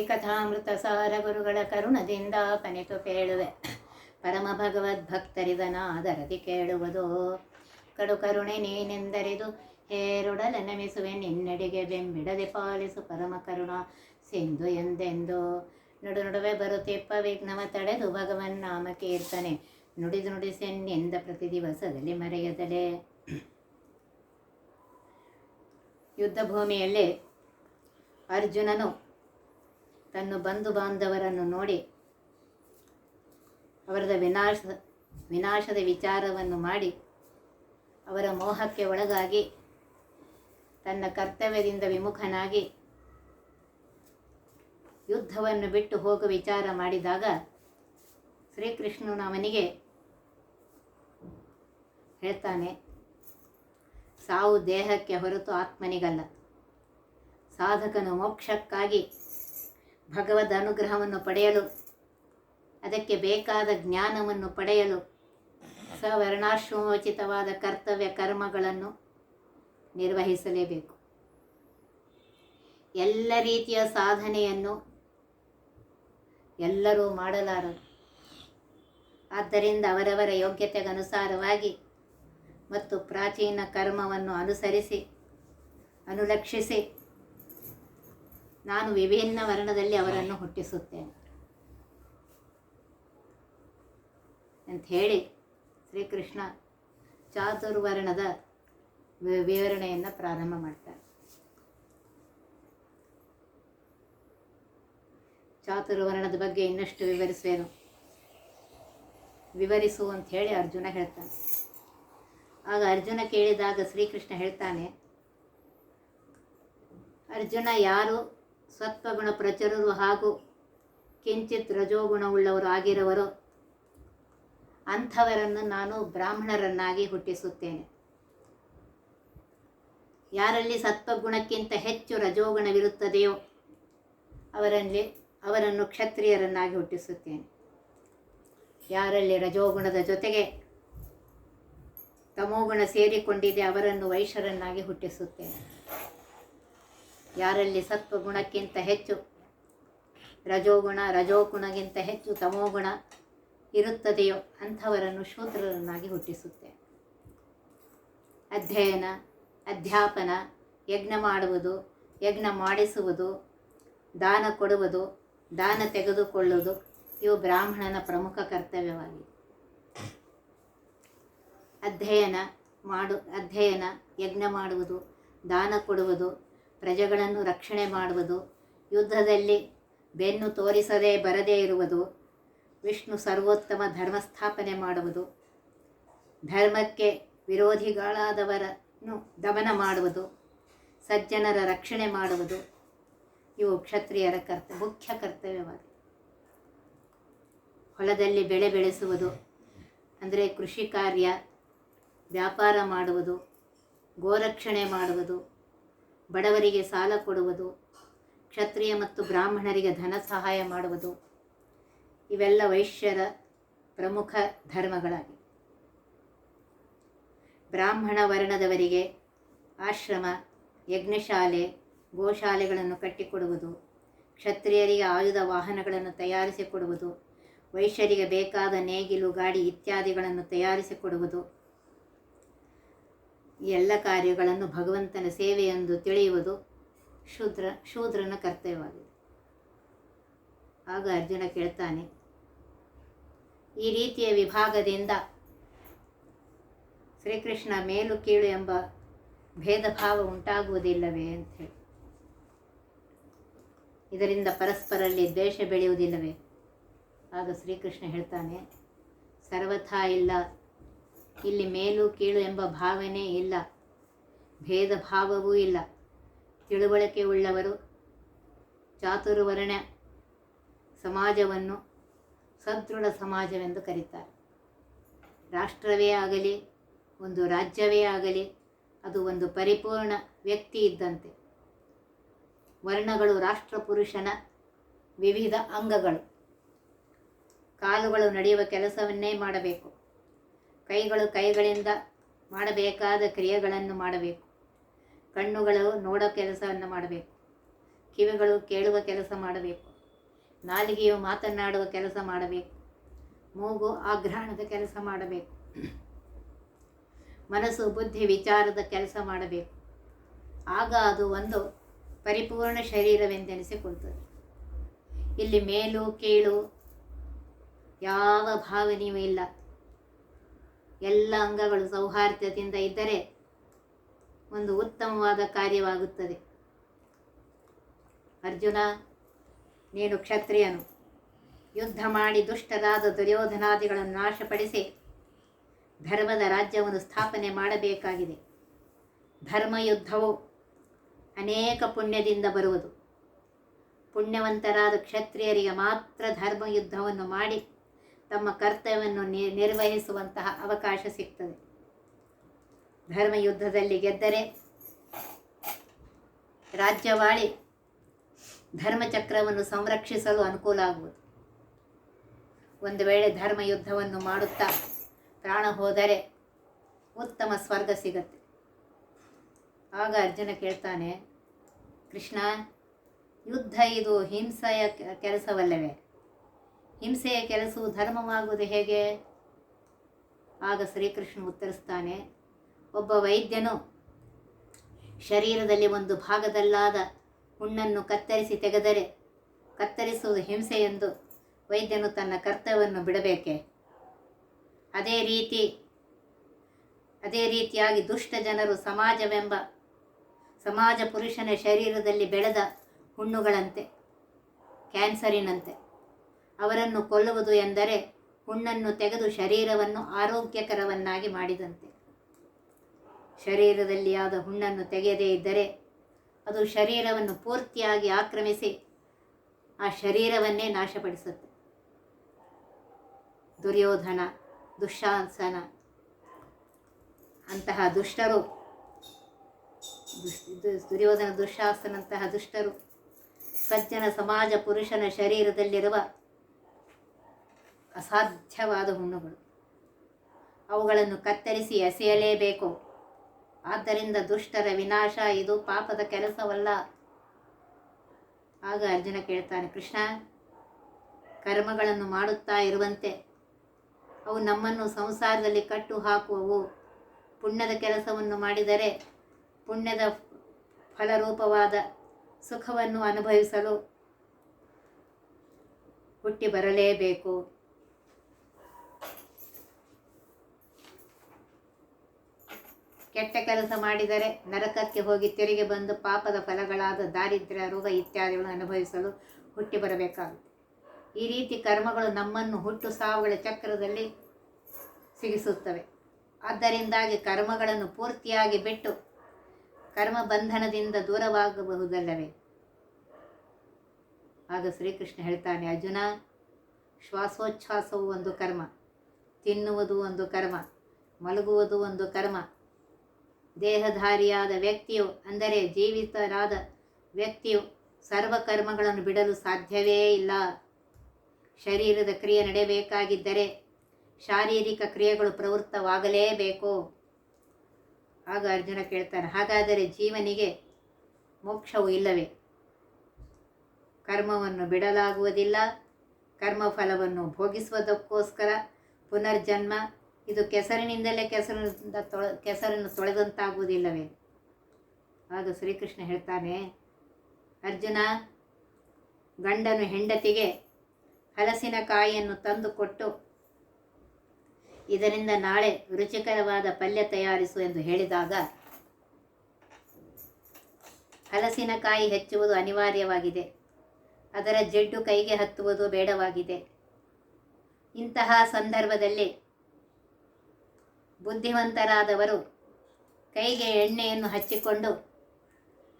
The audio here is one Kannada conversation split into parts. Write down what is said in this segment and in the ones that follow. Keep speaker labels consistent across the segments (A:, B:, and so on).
A: ಕಥಾಮೃತ ಸಾರ ಗುರುಗಳ ಕರುಣದಿಂದ ಕನಿತು ಕೇಳುವೆ. ಪರಮ ಭಗವದ್ ಭಗವದ್ಭಕ್ತರಿದನಾದರದಿ ಕೇಳುವುದು. ಕಡು ಕರುಣೆ ನೀನೆಂದರಿದು ಹೇರುಡಲ ನಮಿಸುವೆ ನಿನ್ನಡಿಗೆ ಬೆಂಬಿಡದೆ ಪಾಲಿಸು ಪರಮ ಕರುಣ. ಸಿಂಧು ಎಂದೆಂದು ನಡು ನಡುವೆ ಬರುತ್ತಿಪ್ಪ ವಿಘ್ನವ ತಡೆದು ಭಗವನ್ ನಾಮ ಕೀರ್ತನೆ. ನುಡಿದು ನುಡಿಸೆನ್ನೆಂದ ಪ್ರತಿ ದಿವಸದಲ್ಲಿ ಮರೆಯದಲೆ. ಯುದ್ಧ ಭೂಮಿಯಲ್ಲಿ ಅರ್ಜುನನು ತನ್ನ ಬಂಧು ಬಾಂಧವರನ್ನು ನೋಡಿ ಅವರದ ವಿನಾಶ, ವಿನಾಶದ ವಿಚಾರವನ್ನು ಮಾಡಿ ಅವರ ಮೋಹಕ್ಕೆ ಒಳಗಾಗಿ ತನ್ನ ಕರ್ತವ್ಯದಿಂದ ವಿಮುಖನಾಗಿ ಯುದ್ಧವನ್ನು ಬಿಟ್ಟು ಹೋಗುವ ವಿಚಾರ ಮಾಡಿದಾಗ ಶ್ರೀಕೃಷ್ಣನು ಅವನಿಗೆ ಹೇಳ್ತಾನೆ, ಸಾವು ದೇಹಕ್ಕೆ ಹೊರತು ಆತ್ಮನಿಗಲ್ಲ. ಸಾಧಕನು ಮೋಕ್ಷಕ್ಕಾಗಿ ಭಗವದ್ ಅನುಗ್ರಹವನ್ನು ಪಡೆಯಲು, ಅದಕ್ಕೆ ಬೇಕಾದ ಜ್ಞಾನವನ್ನು ಪಡೆಯಲು ಸವರ್ಣಾಶ್ರಮೋಚಿತವಾದ ಕರ್ತವ್ಯ ಕರ್ಮಗಳನ್ನು ನಿರ್ವಹಿಸಲೇಬೇಕು. ಎಲ್ಲ ರೀತಿಯ ಸಾಧನೆಯನ್ನು ಎಲ್ಲರೂ ಮಾಡಲಾರರು. ಆದ್ದರಿಂದ ಅವರವರ ಯೋಗ್ಯತೆಗನುಸಾರವಾಗಿ ಮತ್ತು ಪ್ರಾಚೀನ ಕರ್ಮವನ್ನು ಅನುಸರಿಸಿ, ಅನುಲಕ್ಷಿಸಿ ನಾನು ವಿಭಿನ್ನ ವರ್ಣದಲ್ಲಿ ಅವರನ್ನು ಹುಟ್ಟಿಸುತ್ತೇನೆ. ಅಂತ ಹೇಳಿ ಶ್ರೀಕೃಷ್ಣ ಚಾತುರ್ವರ್ಣದ ವಿವರಣೆಯನ್ನು ಪ್ರಾರಂಭ ಮಾಡ್ತಾರೆ. ಚಾತುರ್ವರ್ಣದ ಬಗ್ಗೆ ಇನ್ನಷ್ಟು ವಿವರಿಸುವೇನು. ವಿವರಿಸು ಅಂತ ಹೇಳಿ ಅರ್ಜುನ ಹೇಳ್ತಾನೆ. ಆಗ ಅರ್ಜುನ ಕೇಳಿದಾಗ ಶ್ರೀಕೃಷ್ಣ ಹೇಳ್ತಾನೆ, ಅರ್ಜುನ ಯಾರು? ಸತ್ವಗುಣ ಪ್ರಚರರು ಹಾಗೂ ಕಿಂಚಿತ್ ರಜೋಗುಣವುಳ್ಳವರು ಆಗಿರುವರು. ಅಂಥವರನ್ನು ನಾನು ಬ್ರಾಹ್ಮಣರನ್ನಾಗಿ ಹುಟ್ಟಿಸುತ್ತೇನೆ. ಯಾರಲ್ಲಿ ಸತ್ವಗುಣಕ್ಕಿಂತ ಹೆಚ್ಚು ರಜೋಗುಣವಿರುತ್ತದೆಯೋ ಅವರಲ್ಲಿ ಅವರನ್ನು ಕ್ಷತ್ರಿಯರನ್ನಾಗಿ ಹುಟ್ಟಿಸುತ್ತೇನೆ. ಯಾರಲ್ಲಿ ರಜೋಗುಣದ ಜೊತೆಗೆ ತಮೋಗುಣ ಸೇರಿಕೊಂಡಿದೆ ಅವರನ್ನು ವೈಶ್ಯರನ್ನಾಗಿ ಹುಟ್ಟಿಸುತ್ತೇನೆ. ಯಾರಲ್ಲಿ ಸತ್ವಗುಣಕ್ಕಿಂತ ಹೆಚ್ಚು? ರಜೋಗುಣ, ರಜೋಗುಣಗಿಂತ ಹೆಚ್ಚು ತಮೋಗುಣ ಇರುತ್ತದೆಯೋ ಅಂಥವರನ್ನು ಶೂದ್ರರನ್ನಾಗಿ ಹುಟ್ಟಿಸುತ್ತೆ. ಅಧ್ಯಯನ, ಅಧ್ಯಾಪನ, ಯಜ್ಞ ಮಾಡುವುದು, ಯಜ್ಞ ಮಾಡಿಸುವುದು, ದಾನ ಕೊಡುವುದು, ದಾನ ತೆಗೆದುಕೊಳ್ಳುವುದು, ಇವು ಬ್ರಾಹ್ಮಣನ ಪ್ರಮುಖ ಕರ್ತವ್ಯವಾಗಿದೆ ಅಧ್ಯಯನ ಮಾಡು, ಅಧ್ಯಯನ, ಯಜ್ಞ ಮಾಡುವುದು, ದಾನ ಕೊಡುವುದು ಪ್ರಜೆಗಳನ್ನು ರಕ್ಷಣೆ ಮಾಡುವುದು, ಯುದ್ಧದಲ್ಲಿ ಬೆನ್ನು ತೋರಿಸದೇ ಬರದೇ ಇರುವುದು, ವಿಷ್ಣು ಸರ್ವೋತ್ತಮ ಧರ್ಮ ಸ್ಥಾಪನೆ ಮಾಡುವುದು, ಧರ್ಮಕ್ಕೆ ವಿರೋಧಿಗಳಾದವರನ್ನು ದಮನ ಮಾಡುವುದು, ಸಜ್ಜನರ ರಕ್ಷಣೆ ಮಾಡುವುದು, ಇವು ಕ್ಷತ್ರಿಯರ ಕರ್ತ, ಮುಖ್ಯ ಕರ್ತವ್ಯವಾಗಿದೆ. ಹೊಲದಲ್ಲಿ ಬೆಳೆ ಬೆಳೆಸುವುದು, ಅಂದರೆ ಕೃಷಿ ಕಾರ್ಯ, ವ್ಯಾಪಾರ ಮಾಡುವುದು, ಗೋರಕ್ಷಣೆ ಮಾಡುವುದು ಬಡವರಿಗೆ ಸಾಲ ಕೊಡುವುದು, ಕ್ಷತ್ರಿಯ ಮತ್ತು ಬ್ರಾಹ್ಮಣರಿಗೆ ಧನ ಸಹಾಯ ಮಾಡುವುದು, ಇವೆಲ್ಲ ವೈಶ್ಯರ ಪ್ರಮುಖ ಧರ್ಮಗಳಾಗಿವೆ. ಬ್ರಾಹ್ಮಣ ವರ್ಣದವರಿಗೆ ಆಶ್ರಮ, ಯಜ್ಞಶಾಲೆ, ಗೋಶಾಲೆಗಳನ್ನು ಕಟ್ಟಿಕೊಡುವುದು, ಕ್ಷತ್ರಿಯರಿಗೆ ಆಯುಧ ವಾಹನಗಳನ್ನು ತಯಾರಿಸಿಕೊಡುವುದು, ವೈಶ್ಯರಿಗೆ ಬೇಕಾದ ನೇಗಿಲು, ಗಾಡಿ ಇತ್ಯಾದಿಗಳನ್ನು ತಯಾರಿಸಿಕೊಡುವುದು ಎಲ್ಲ ಕಾರ್ಯಗಳನ್ನು ಭಗವಂತನ ಸೇವೆಯೆಂದು ತಿಳಿಯುವುದು ಶೂದ್ರ, ಶೂದ್ರನ ಕರ್ತವ್ಯವಾಗಿದೆ. ಆಗ ಅರ್ಜುನ ಕೇಳ್ತಾನೆ, ಈ ರೀತಿಯ ವಿಭಾಗದಿಂದ ಶ್ರೀಕೃಷ್ಣ ಮೇಲು ಕೀಳು ಎಂಬ ಭೇದ ಭಾವ ಉಂಟಾಗುವುದಿಲ್ಲವೇ ಅಂತ ಹೇಳಿ. ಇದರಿಂದ ಪರಸ್ಪರಲ್ಲಿ ದ್ವೇಷ ಬೆಳೆಯುವುದಿಲ್ಲವೇ? ಆಗ ಶ್ರೀಕೃಷ್ಣ ಹೇಳ್ತಾನೆ, ಸರ್ವಥಾ ಇಲ್ಲ ಇಲ್ಲಿ ಮೇಲು ಕೀಳು ಎಂಬ ಭಾವನೆ ಇಲ್ಲ. ಭೇದ ಭಾವವೂ ಇಲ್ಲ. ತಿಳುವಳಿಕೆ ಉಳ್ಳವರು ಚಾತುರ್ವರ್ಣ ಸಮಾಜವನ್ನು ಸದೃಢ ಸಮಾಜವೆಂದು ಕರೀತಾರೆ. ರಾಷ್ಟ್ರವೇ ಆಗಲಿ, ಒಂದು ರಾಜ್ಯವೇ ಆಗಲಿ, ಅದು ಒಂದು ಪರಿಪೂರ್ಣ ವ್ಯಕ್ತಿ ಇದ್ದಂತೆ. ವರ್ಣಗಳು ರಾಷ್ಟ್ರ ಪುರುಷನ ವಿವಿಧ ಅಂಗಗಳು. ಕಾಲುಗಳು ನಡೆಯುವ ಕೆಲಸವನ್ನೇ ಮಾಡಬೇಕು. ಕೈಗಳು ಕೈಗಳಿಂದ ಮಾಡಬೇಕಾದ ಕ್ರಿಯೆಗಳನ್ನು ಮಾಡಬೇಕು. ಕಣ್ಣುಗಳು ನೋಡೋ ಕೆಲಸವನ್ನು ಮಾಡಬೇಕು. ಕಿವಿಗಳು ಕೇಳುವ ಕೆಲಸ ಮಾಡಬೇಕು. ನಾಲಿಗೆಯು ಮಾತನಾಡುವ ಕೆಲಸ ಮಾಡಬೇಕು. ಮೂಗು ಆಗ್ರಹಣದ ಕೆಲಸ ಮಾಡಬೇಕು. ಮನಸ್ಸು ಬುದ್ಧಿ ವಿಚಾರದ ಕೆಲಸ ಮಾಡಬೇಕು. ಆಗ ಅದು ಒಂದು ಪರಿಪೂರ್ಣ ಶರೀರವೆಂದೆನಿಸಿಕೊಳ್ತದೆ. ಇಲ್ಲಿ ಮೇಲು, ಕೀಳು ಯಾವ ಭಾವನೆಯೂ ಇಲ್ಲ. ಎಲ್ಲ ಅಂಗಗಳು ಸೌಹಾರ್ದದಿಂದ ಇದ್ದರೆ ಒಂದು ಉತ್ತಮವಾದ ಕಾರ್ಯವಾಗುತ್ತದೆ. ಅರ್ಜುನ, ನೀನು ಕ್ಷತ್ರಿಯನು. ಯುದ್ಧ ಮಾಡಿ ದುಷ್ಟರಾದ ದುರ್ಯೋಧನಾದಿಗಳನ್ನು ನಾಶಪಡಿಸಿ ಧರ್ಮದ ರಾಜ್ಯವನ್ನು ಸ್ಥಾಪನೆ ಮಾಡಬೇಕಾಗಿದೆ. ಧರ್ಮಯುದ್ಧವು ಅನೇಕ ಪುಣ್ಯದಿಂದ ಬರುವುದು. ಪುಣ್ಯವಂತರಾದ ಕ್ಷತ್ರಿಯರಿಗೆ ಮಾತ್ರ ಧರ್ಮಯುದ್ಧವನ್ನು ಮಾಡಿ ತಮ್ಮ ಕರ್ತವ್ಯವನ್ನು ನಿರ್ವಹಿಸುವಂತಹ ಅವಕಾಶ ಸಿಗ್ತದೆ. ಧರ್ಮ ಯುದ್ಧದಲ್ಲಿ ಗೆದ್ದರೆ ರಾಜ್ಯವಾಳಿ ಧರ್ಮಚಕ್ರವನ್ನು ಸಂರಕ್ಷಿಸಲು ಅನುಕೂಲ ಆಗುವುದು. ಒಂದು ವೇಳೆ ಧರ್ಮ ಯುದ್ಧವನ್ನು ಮಾಡುತ್ತಾ ಪ್ರಾಣ ಹೋದರೆ ಉತ್ತಮ ಸ್ವರ್ಗ ಸಿಗತ್ತೆ. ಆಗ ಅರ್ಜುನ ಕೇಳ್ತಾನೆ, ಕೃಷ್ಣ, ಯುದ್ಧ ಇದು ಹಿಂಸೆಯ ಕೆಲಸವಲ್ಲವೇ? ಹಿಂಸೆಯ ಕೆಲಸವು ಧರ್ಮವಾಗುವುದು ಹೇಗೆ? ಆಗ ಶ್ರೀಕೃಷ್ಣ ಉತ್ತರಿಸ್ತಾನೆ ಒಬ್ಬ ವೈದ್ಯನು ಶರೀರದಲ್ಲಿ ಒಂದು ಭಾಗದಲ್ಲಾದ ಹುಣ್ಣನ್ನು ಕತ್ತರಿಸಿ ತೆಗೆದರೆ ಕತ್ತರಿಸುವುದು ಹಿಂಸೆ ಎಂದು ವೈದ್ಯನು ತನ್ನ ಕರ್ತವ್ಯವನ್ನು ಬಿಡಬೇಕೆ? ಅದೇ ರೀತಿ, ಅದೇ ರೀತಿಯಾಗಿ ದುಷ್ಟ ಜನರು ಸಮಾಜವೆಂಬ, ಸಮಾಜ ಪುರುಷನ ಶರೀರದಲ್ಲಿ ಬೆಳೆದ ಹುಣ್ಣುಗಳಂತೆ, ಕ್ಯಾನ್ಸರಿನಂತೆ. ಅವರನ್ನು ಕೊಲ್ಲುವುದು ಎಂದರೆ ಹುಣ್ಣನ್ನು ತೆಗೆದು ಶರೀರವನ್ನು ಆರೋಗ್ಯಕರವನ್ನಾಗಿ ಮಾಡಿದಂತೆ. ಶರೀರದಲ್ಲಿ ಆದ ಹುಣ್ಣನ್ನು ತೆಗೆಯದೇ ಇದ್ದರೆ ಅದು ಶರೀರವನ್ನು ಪೂರ್ತಿಯಾಗಿ ಆಕ್ರಮಿಸಿ ಆ ಶರೀರವನ್ನೇ ನಾಶಪಡಿಸುತ್ತೆ. ದುರ್ಯೋಧನ, ದುಶ್ಶಾಸನ, ಅಂತಹ ದುಷ್ಟರು ದುರ್ಯೋಧನ, ದುಶ್ಶಾಸನಂತಹ ದುಷ್ಟರು, ಸಜ್ಜನ ಸಮಾಜ, ಪುರುಷನ ಶರೀರದಲ್ಲಿರುವ ಅಸಾಧ್ಯವಾದ ಹುಣ್ಣುಗಳು ಅವುಗಳನ್ನು ಕತ್ತರಿಸಿ ಎಸೆಯಲೇಬೇಕು. ಆದ್ದರಿಂದ ದುಷ್ಟರ ವಿನಾಶ ಇದು ಪಾಪದ ಕೆಲಸವಲ್ಲ. ಆಗ ಅರ್ಜುನ ಕೇಳ್ತಾನೆ, ಕೃಷ್ಣ, ಕರ್ಮಗಳನ್ನು ಮಾಡುತ್ತಾ ಇರುವಂತೆ. ಅವು ನಮ್ಮನ್ನು ಸಂಸಾರದಲ್ಲಿ ಕಟ್ಟು ಹಾಕುವವು. ಪುಣ್ಯದ ಕೆಲಸವನ್ನು ಮಾಡಿದರೆ ಪುಣ್ಯದ ಫಲರೂಪವಾದ ಸುಖವನ್ನು ಅನುಭವಿಸಲು ಹುಟ್ಟಿ ಬರಲೇಬೇಕು ಕೆಟ್ಟ ಕೆಲಸ ಮಾಡಿದರೆ ನರಕಕ್ಕೆ ಹೋಗಿ ತೆರಿಗೆ ಬಂದು ಪಾಪದ ಫಲಗಳಾದ ದಾರಿದ್ರ್ಯ, ರೋಗ ಇತ್ಯಾದಿಗಳನ್ನು ಅನುಭವಿಸಲು ಹುಟ್ಟಿ ಬರಬೇಕಾಗುತ್ತೆ. ಈ ರೀತಿ ಕರ್ಮಗಳು ನಮ್ಮನ್ನು ಹುಟ್ಟು ಸಾವುಗಳ ಚಕ್ರದಲ್ಲಿ ಸಿಗಿಸುತ್ತವೆ. ಆದ್ದರಿಂದಾಗಿ ಕರ್ಮಗಳನ್ನು ಪೂರ್ತಿಯಾಗಿ ಬಿಟ್ಟು ಕರ್ಮ ಬಂಧನದಿಂದ ದೂರವಾಗಬಹುದಲ್ಲವೇ? ಆಗ ಶ್ರೀಕೃಷ್ಣ ಹೇಳ್ತಾನೆ, ಅರ್ಜುನ ಶ್ವಾಸೋಚ್ಛ್ವಾಸವು ಒಂದು ಕರ್ಮ, ತಿನ್ನುವುದು ಒಂದು ಕರ್ಮ, ಮಲಗುವುದು ಒಂದು ಕರ್ಮ ದೇಹಧಾರಿಯಾದ ವ್ಯಕ್ತಿಯು, ಅಂದರೆ ಜೀವಿತರಾದ ವ್ಯಕ್ತಿಯು ಸರ್ವ ಕರ್ಮಗಳನ್ನು ಬಿಡಲು ಸಾಧ್ಯವೇ ಇಲ್ಲ. ಶರೀರದ ಕ್ರಿಯೆ ನಡೆಯಬೇಕಾಗಿದ್ದರೆ ಶಾರೀರಿಕ ಕ್ರಿಯೆಗಳು ಪ್ರವೃತ್ತವಾಗಲೇಬೇಕು. ಆಗ ಅರ್ಜುನ ಕೇಳ್ತಾನೆ, ಹಾಗಾದರೆ ಜೀವನಿಗೆ ಮೋಕ್ಷವು ಇಲ್ಲವೇ? ಕರ್ಮವನ್ನು ಬಿಡಲಾಗುವುದಿಲ್ಲ, ಕರ್ಮಫಲವನ್ನು ಭೋಗಿಸುವುದಕ್ಕೋಸ್ಕರ ಪುನರ್ಜನ್ಮ ಇದು ಕೆಸರಿನಿಂದಲೇ ಕೆಸರಿನಿಂದ ತೊಳೆ, ಕೆಸರನ್ನು ತೊಳೆದಂತಾಗುವುದಿಲ್ಲವೇ? ಆಗ ಶ್ರೀಕೃಷ್ಣ ಹೇಳ್ತಾನೆ, ಅರ್ಜುನ, ಗಂಡನು ಹೆಂಡತಿಗೆ ಹಲಸಿನಕಾಯಿಯನ್ನು ತಂದು ಕೊಟ್ಟು, ಇದರಿಂದ ನಾಳೆ ರುಚಿಕರವಾದ ಪಲ್ಯ ತಯಾರಿಸು ಎಂದು ಹೇಳಿದಾಗ ಹಲಸಿನಕಾಯಿ ಹೆಚ್ಚುವುದು ಅನಿವಾರ್ಯವಾಗಿದೆ. ಅದರ ಜಿಡ್ಡು ಕೈಗೆ ಹತ್ತುವುದು ಬೇಡವಾಗಿದೆ. ಇಂತಹ ಸಂದರ್ಭದಲ್ಲಿ ಬುದ್ಧಿವಂತರಾದವರು ಕೈಗೆ ಎಣ್ಣೆಯನ್ನು ಹಚ್ಚಿಕೊಂಡು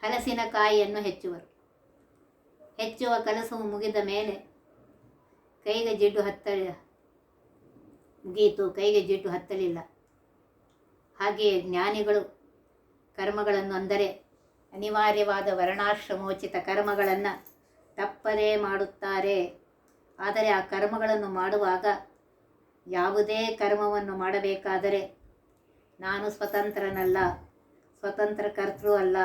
A: ಹಲಸಿನ ಕಾಯಿಯನ್ನು ಹೆಚ್ಚುವರು. ಹೆಚ್ಚುವ ಕಲಸು ಮುಗಿದ ಮೇಲೆ ಕೈಗೆ ಜಿಡ್ಡು ಹತ್ತ ಮುಗಿಯಿತು ಕೈಗೆ ಜಿಡ್ಡು ಹತ್ತಲಿಲ್ಲ. ಹಾಗೆಯೇ ಜ್ಞಾನಿಗಳು ಕರ್ಮಗಳನ್ನು ಅಂದರೆ ಅನಿವಾರ್ಯವಾದ ವರ್ಣಾಶ್ರಮೋಚಿತ ಕರ್ಮಗಳನ್ನು ತಪ್ಪದೇ ಮಾಡುತ್ತಾರೆ. ಆದರೆ ಆ ಕರ್ಮಗಳನ್ನು ಮಾಡುವಾಗ ಯಾವುದೇ ಕರ್ಮವನ್ನು ಮಾಡಬೇಕಾದರೆ ನಾನು ಸ್ವತಂತ್ರನಲ್ಲ, ಸ್ವತಂತ್ರ ಕರ್ತೃ ಅಲ್ಲ.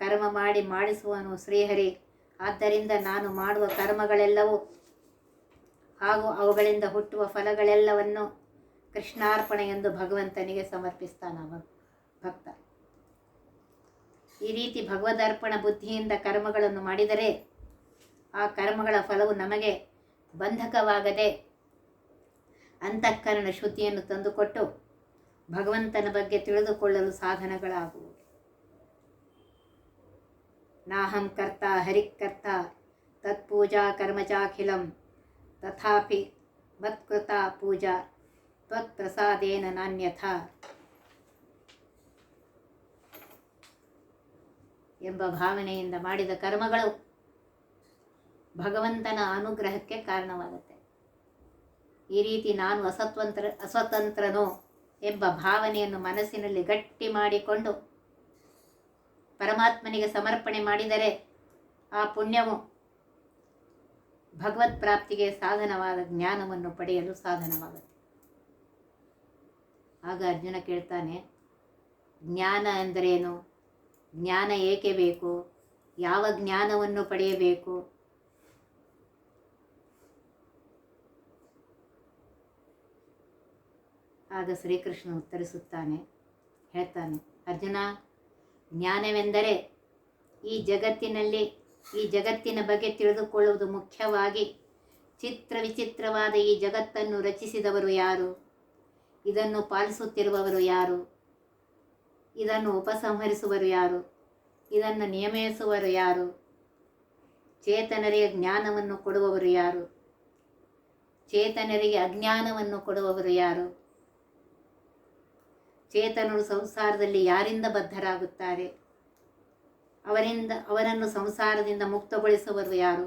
A: ಕರ್ಮ ಮಾಡಿ ಮಾಡಿಸುವನು ಶ್ರೀಹರಿ ಆದ್ದರಿಂದ ನಾನು ಮಾಡುವ ಕರ್ಮಗಳೆಲ್ಲವೂ ಹಾಗೂ ಅವುಗಳಿಂದ ಹುಟ್ಟುವ ಫಲಗಳೆಲ್ಲವನ್ನು ಕೃಷ್ಣಾರ್ಪಣೆ ಎಂದು ಭಗವಂತನಿಗೆ ಸಮರ್ಪಿಸ್ತಾನ ಭಕ್ತ. ಈ ರೀತಿ ಭಗವದರ್ಪಣ ಬುದ್ಧಿಯಿಂದ ಕರ್ಮಗಳನ್ನು ಮಾಡಿದರೆ ಆ ಕರ್ಮಗಳ ಫಲವು ನಮಗೆ ಬಂಧಕವಾಗದೆ ಅಂತಃಕರಣ ಶ್ರುತಿಯನ್ನು ತಂದುಕೊಟ್ಟು ಭಗವಂತನ ಬಗ್ಗೆ ತಿಳಿದುಕೊಳ್ಳಲು ಸಾಧನಗಳಾಗುವು ನಾಹಂ ಕರ್ತ ಹರಿಕರ್ತ ತತ್ಪೂಜಾ ಕರ್ಮಜಾಖಿಲಂ ತಥಾಪಿ ಮತ್ಕೃತ ಪೂಜಾ ತ್ವತ್ಪ್ರಸಾದೇನ ನಾಣ್ಯಥ. ಎಂಬ ಭಾವನೆಯಿಂದ ಮಾಡಿದ ಕರ್ಮಗಳು ಭಗವಂತನ ಅನುಗ್ರಹಕ್ಕೆ ಕಾರಣವಾಗುತ್ತೆ. ಈ ರೀತಿ ನಾನು ಅಸತ್ವಂತ್ರ, ಅಸ್ವತಂತ್ರನೋ ಎಂಬ ಭಾವನೆಯನ್ನು ಮನಸ್ಸಿನಲ್ಲಿ ಗಟ್ಟಿ ಮಾಡಿಕೊಂಡು ಪರಮಾತ್ಮನಿಗೆ ಸಮರ್ಪಣೆ ಮಾಡಿದರೆ ಆ ಪುಣ್ಯವು ಭಗವತ್ ಪ್ರಾಪ್ತಿಗೆ ಸಾಧನವಾದ ಜ್ಞಾನವನ್ನು ಪಡೆಯಲು ಸಾಧನವಾಗುತ್ತೆ. ಆಗ ಅರ್ಜುನ ಕೇಳ್ತಾನೆ, ಜ್ಞಾನ ಅಂದರೇನು ಜ್ಞಾನ ಏಕೆ ಬೇಕು? ಯಾವ ಜ್ಞಾನವನ್ನು ಪಡೆಯಬೇಕು? ಆಗ ಶ್ರೀಕೃಷ್ಣ ಉತ್ತರಿಸುತ್ತಾನೆ, ಹೇಳ್ತಾನೆ, ಅರ್ಜುನ, ಜ್ಞಾನವೆಂದರೆ ಈ ಜಗತ್ತಿನಲ್ಲಿ, ಈ ಜಗತ್ತಿನ ಬಗ್ಗೆ ತಿಳಿದುಕೊಳ್ಳುವುದು ಮುಖ್ಯವಾಗಿ ಚಿತ್ರ ವಿಚಿತ್ರವಾದ ಈ ಜಗತ್ತನ್ನು ರಚಿಸಿದವರು ಯಾರು? ಇದನ್ನು ಪಾಲಿಸುತ್ತಿರುವವರು ಯಾರು? ಇದನ್ನು ಉಪಸಂಹರಿಸುವರು ಯಾರು? ಇದನ್ನು ನಿಯಮಿಸುವರು ಯಾರು? ಚೇತನರಿಗೆ ಜ್ಞಾನವನ್ನು ಕೊಡುವವರು ಯಾರು? ಚೇತನರಿಗೆ ಅಜ್ಞಾನವನ್ನು ಕೊಡುವವರು ಯಾರು? ಚೇತನರು ಸಂಸಾರದಲ್ಲಿ ಯಾರಿಂದ ಬದ್ಧರಾಗುತ್ತಾರೆ? ಅವರಿಂದ, ಅವರನ್ನು ಸಂಸಾರದಿಂದ ಮುಕ್ತಗೊಳಿಸುವರು ಯಾರು?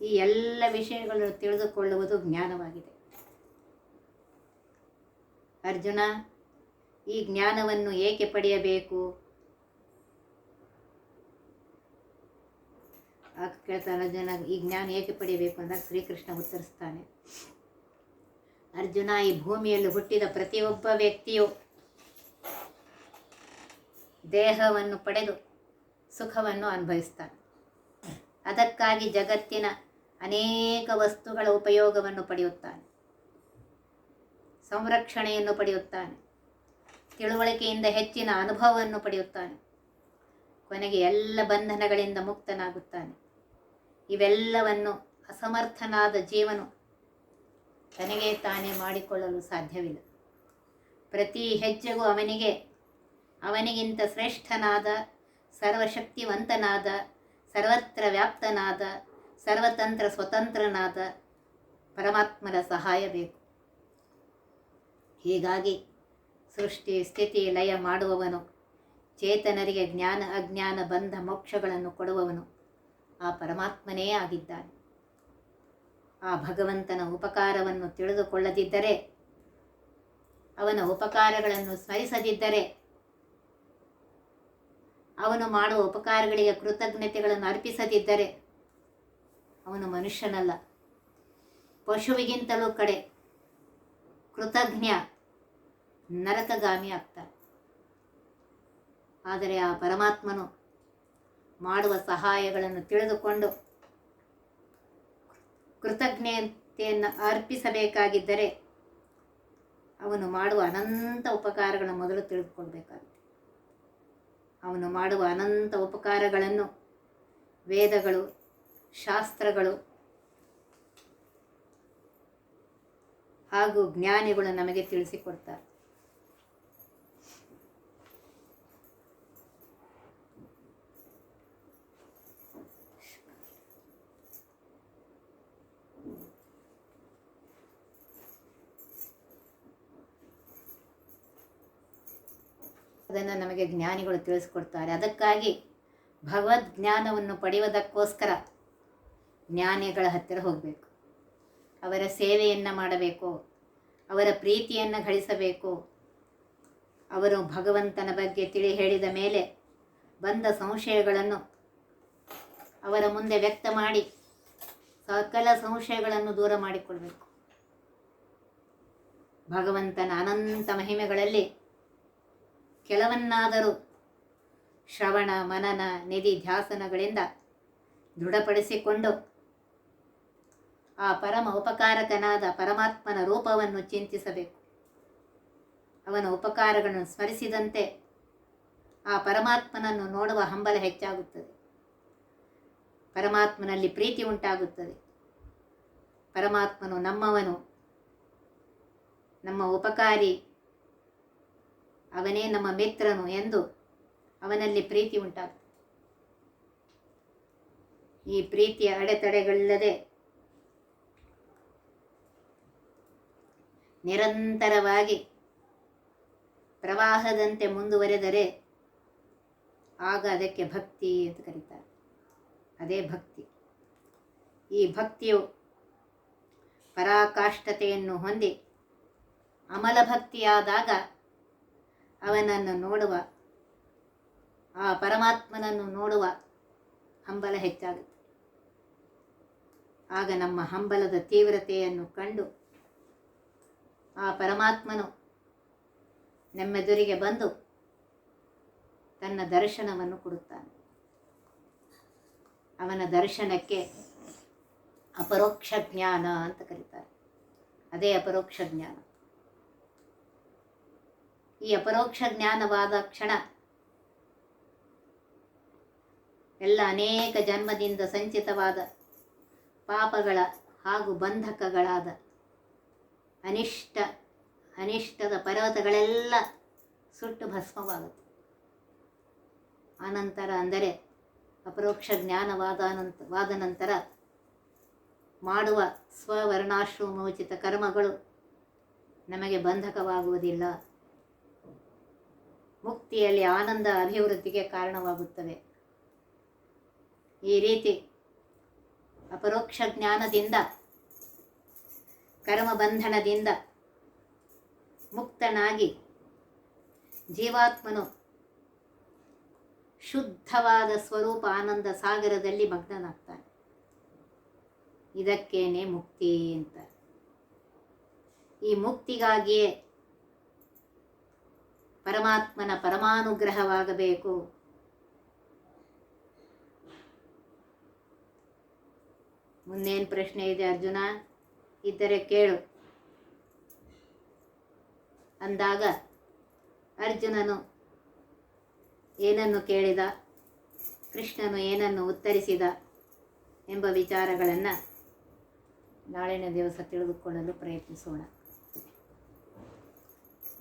A: ಈ ಎಲ್ಲ ವಿಷಯಗಳನ್ನು ತಿಳಿದುಕೊಳ್ಳುವುದು ಜ್ಞಾನವಾಗಿದೆ. ಅರ್ಜುನ, ಈ ಜ್ಞಾನವನ್ನು ಏಕೆ ಪಡೆಯಬೇಕು? ಕೇಳ್ತಾನೆ ಅರ್ಜುನ, ಈ ಜ್ಞಾನ ಏಕೆ ಪಡೆಯಬೇಕು? ಅಂತ ಶ್ರೀಕೃಷ್ಣ ಉತ್ತರಿಸ್ತಾನೆ. ಅರ್ಜುನ ಈ ಭೂಮಿಯಲ್ಲಿ ಹುಟ್ಟಿದ ಪ್ರತಿಯೊಬ್ಬ ವ್ಯಕ್ತಿಯು ದೇಹವನ್ನು ಪಡೆದು ಸುಖವನ್ನು ಅನುಭವಿಸ್ತಾನೆ. ಅದಕ್ಕಾಗಿ ಜಗತ್ತಿನ ಅನೇಕ ವಸ್ತುಗಳ ಉಪಯೋಗವನ್ನು ಪಡೆಯುತ್ತಾನೆ. ಸಂರಕ್ಷಣೆಯನ್ನು ಪಡೆಯುತ್ತಾನೆ. ತಿಳುವಳಿಕೆಯಿಂದ ಹೆಚ್ಚಿನ ಅನುಭವವನ್ನು ಪಡೆಯುತ್ತಾನೆ. ಕೊನೆಗೆ ಎಲ್ಲ ಬಂಧನಗಳಿಂದ ಮುಕ್ತನಾಗುತ್ತಾನೆ. ಇವೆಲ್ಲವನ್ನು ಅಸಮರ್ಥನಾದ ಜೀವನು ತನಗೆ ತಾನೇ ಮಾಡಿಕೊಳ್ಳಲು ಸಾಧ್ಯವಿಲ್ಲ. ಪ್ರತಿ ಹೆಜ್ಜೆಗೂ ಅವನಿಗೆ, ಅವನಿಗಿಂತ ಶ್ರೇಷ್ಠನಾದ, ಸರ್ವಶಕ್ತಿವಂತನಾದ, ಸರ್ವತ್ರ ವ್ಯಾಪ್ತನಾದ, ಸರ್ವತಂತ್ರ ಸ್ವತಂತ್ರನಾದ ಪರಮಾತ್ಮರ ಸಹಾಯ ಬೇಕು. ಹೀಗಾಗಿ ಸೃಷ್ಟಿ, ಸ್ಥಿತಿ, ಲಯ ಮಾಡುವವನು, ಚೇತನರಿಗೆ ಜ್ಞಾನ, ಅಜ್ಞಾನ, ಬಂಧ, ಮೋಕ್ಷಗಳನ್ನು ಕೊಡುವವನು ಆ ಪರಮಾತ್ಮನೇ ಆಗಿದ್ದಾನೆ. ಆ ಭಗವಂತನ ಉಪಕಾರವನ್ನು ತಿಳಿದುಕೊಳ್ಳದಿದ್ದರೆ, ಅವನ ಉಪಕಾರಗಳನ್ನು ಸ್ಮರಿಸದಿದ್ದರೆ, ಅವನು ಮಾಡುವ ಉಪಕಾರಗಳಿಗೆ ಕೃತಜ್ಞತೆಗಳನ್ನು ಅರ್ಪಿಸದಿದ್ದರೆ, ಅವನು ಮನುಷ್ಯನಲ್ಲ. ಪಶುವಿಗಿಂತಲೂ ಕಡೆ ಕೃತಜ್ಞ, ನರಕಗಾಮಿ ಆಗ್ತಾನೆ. ಆದರೆ ಆ ಪರಮಾತ್ಮನು ಮಾಡುವ ಸಹಾಯಗಳನ್ನು ತಿಳಿದುಕೊಂಡು ಕೃತಜ್ಞತೆಯನ್ನು ಅರ್ಪಿಸಬೇಕಾಗಿದ್ದರೆ ಅವನು ಮಾಡುವ ಅನಂತ ಉಪಕಾರಗಳನ್ನು ಮೊದಲು ತಿಳಿದುಕೊಳ್ಬೇಕಾಗುತ್ತೆ. ಅವನು ಮಾಡುವ ಅನಂತ ಉಪಕಾರಗಳನ್ನು ವೇದಗಳು, ಶಾಸ್ತ್ರಗಳು ಹಾಗೂ ಜ್ಞಾನಿಗಳು ನಮಗೆ ತಿಳಿಸಿಕೊಡ್ತಾರೆ. ಅದನ್ನು ನಮಗೆ ಜ್ಞಾನಿಗಳು ತಿಳಿಸ್ಕೊಡ್ತಾರೆ. ಅದಕ್ಕಾಗಿ ಭಗವದ್ ಜ್ಞಾನವನ್ನು ಪಡೆಯುವುದಕ್ಕೋಸ್ಕರ ಜ್ಞಾನಿಗಳ ಹತ್ತಿರ ಹೋಗಬೇಕು. ಅವರ ಸೇವೆಯನ್ನು ಮಾಡಬೇಕು. ಅವರ ಪ್ರೀತಿಯನ್ನು ಗಳಿಸಬೇಕು. ಅವರು ಭಗವಂತನ ಬಗ್ಗೆ ತಿಳಿ ಹೇಳಿದ ಮೇಲೆ ಬಂದ ಸಂಶಯಗಳನ್ನು ಅವರ ಮುಂದೆ ವ್ಯಕ್ತ ಮಾಡಿ ಸಕಲ ಸಂಶಯಗಳನ್ನು ದೂರ ಮಾಡಿಕೊಳ್ಬೇಕು ಭಗವಂತನ ಅನಂತ ಮಹಿಮೆಗಳಲ್ಲಿ ಕೆಲವನ್ನಾದರೂ ಶ್ರವಣ, ಮನನ, ನಿಧಿ, ಧ್ಯಾಸನಗಳಿಂದ ದೃಢಪಡಿಸಿಕೊಂಡು ಆ ಪರಮ ಉಪಕಾರಕನಾದ ಪರಮಾತ್ಮನ ರೂಪವನ್ನು ಚಿಂತಿಸಬೇಕು. ಅವನ ಉಪಕಾರಗಳನ್ನು ಸ್ಮರಿಸಿದಂತೆ ಆ ಪರಮಾತ್ಮನನ್ನು ನೋಡುವ ಹಂಬಲ ಹೆಚ್ಚಾಗುತ್ತದೆ. ಪರಮಾತ್ಮನಲ್ಲಿ ಪ್ರೀತಿ ಉಂಟಾಗುತ್ತದೆ. ಪರಮಾತ್ಮನು ನಮ್ಮವನು. ನಮ್ಮ ಉಪಕಾರಿ ಅವನೇ ನಮ್ಮ ಮಿತ್ರನು ಎಂದು ಅವನಲ್ಲಿ ಪ್ರೀತಿ ಉಂಟಾಗುತ್ತದೆ. ಈ ಪ್ರೀತಿಯ ಅಡೆತಡೆಗಳಿಲ್ಲದೆ ನಿರಂತರವಾಗಿ ಪ್ರವಾಹದಂತೆ ಮುಂದುವರೆದರೆ ಆಗ ಅದಕ್ಕೆ ಭಕ್ತಿ ಅಂತ ಕರೀತಾರೆ. ಅದೇ ಭಕ್ತಿ. ಈ ಭಕ್ತಿಯು ಪರಾಕಾಷ್ಠತೆಯನ್ನು ಹೊಂದಿ ಅಮಲ ಭಕ್ತಿಯಾದಾಗ ಅವನನ್ನು ನೋಡುವ, ಆ ಪರಮಾತ್ಮನನ್ನು ನೋಡುವ ಹಂಬಲ ಹೆಚ್ಚಾಗುತ್ತೆ. ಆಗ ನಮ್ಮ ಹಂಬಲದ ತೀವ್ರತೆಯನ್ನು ಕಂಡು ಆ ಪರಮಾತ್ಮನು ನಮ್ಮೆದುರಿಗೆ ಬಂದು ತನ್ನ ದರ್ಶನವನ್ನು ಕೊಡುತ್ತಾನೆ. ಅವನ ದರ್ಶನಕ್ಕೆ ಅಪರೋಕ್ಷ ಜ್ಞಾನ ಅಂತ ಕರೀತಾರೆ. ಅದೇ ಅಪರೋಕ್ಷ ಜ್ಞಾನ. ಈ ಅಪರೋಕ್ಷ ಜ್ಞಾನವಾದ ಕ್ಷಣ. ಎಲ್ಲ ಅನೇಕ ಜನ್ಮದಿಂದ ಸಂಚಿತವಾದ ಪಾಪಗಳ ಹಾಗೂ ಬಂಧಕಗಳಾದ ಅನಿಷ್ಟ, ಅನಿಷ್ಟದ ಪರ್ವತಗಳೆಲ್ಲ ಸುಟ್ಟು ಭಸ್ಮವಾಗುತ್ತೆ ಆನಂತರ ಅಂದರೆ ಅಪರೋಕ್ಷ ಜ್ಞಾನವಾದ ನಂತ ವಾದ ನಂತರ ಮಾಡುವ ಸ್ವವರ್ಣಾಶ್ರಮೋಚಿತ ಕರ್ಮಗಳು ನಮಗೆ ಬಂಧಕವಾಗುವುದಿಲ್ಲ. ಮುಕ್ತಿಯಲ್ಲಿ ಆನಂದ ಅಭಿವೃದ್ಧಿಗೆ ಕಾರಣವಾಗುತ್ತವೆ. ಈ ರೀತಿ ಅಪರೋಕ್ಷ ಜ್ಞಾನದಿಂದ, ಕರ್ಮಬಂಧನದಿಂದ ಮುಕ್ತನಾಗಿ ಜೀವಾತ್ಮನು ಶುದ್ಧವಾದ ಸ್ವರೂಪ ಆನಂದ ಸಾಗರದಲ್ಲಿ ಮಗ್ನನಾಗ್ತಾನೆ. ಇದಕ್ಕೇನೆ ಮುಕ್ತಿ ಅಂತ. ಈ ಮುಕ್ತಿಗಾಗಿಯೇ ಪರಮಾತ್ಮನ ಪರಮಾನುಗ್ರಹವಾಗಬೇಕು. ಮುಂದೇನು ಪ್ರಶ್ನೆ ಇದೆ ಅರ್ಜುನ? ಇದ್ದರೆ ಕೇಳು. ಅಂದಾಗ ಅರ್ಜುನನು ಏನನ್ನು ಕೇಳಿದ? ಕೃಷ್ಣನು ಏನನ್ನು ಉತ್ತರಿಸಿದ ಎಂಬ ವಿಚಾರಗಳನ್ನು ನಾಳಿನ ದಿವಸ ತಿಳಿದುಕೊಳ್ಳಲು ಪ್ರಯತ್ನಿಸೋಣ.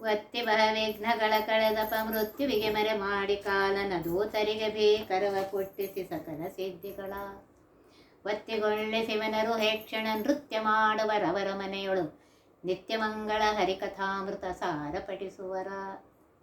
A: ಒತ್ತಿ ಬಹ ವಿಘ್ನಗಳ ಕಳೆದಪ ಮೃತ್ಯುವಿಗೆ ಮರೆ ಮಾಡಿ ಕಾಲನ ದೂತರಿಗೆ ಭೀಕರವ ಕೊಟ್ಟಿಸಿ ಸಕಲ ಸಿದ್ಧಿಗಳ. ಒತ್ತಿಗೊಳ್ಳೆ ಶಿವನರು ಹೇಕ್ಷಣ ನೃತ್ಯ ಮಾಡುವರವರ ಮನೆಯೊಳು ನಿತ್ಯಮಂಗಳ ಹರಿಕಥಾಮೃತ ಸಾರ ಪಠಿಸುವರ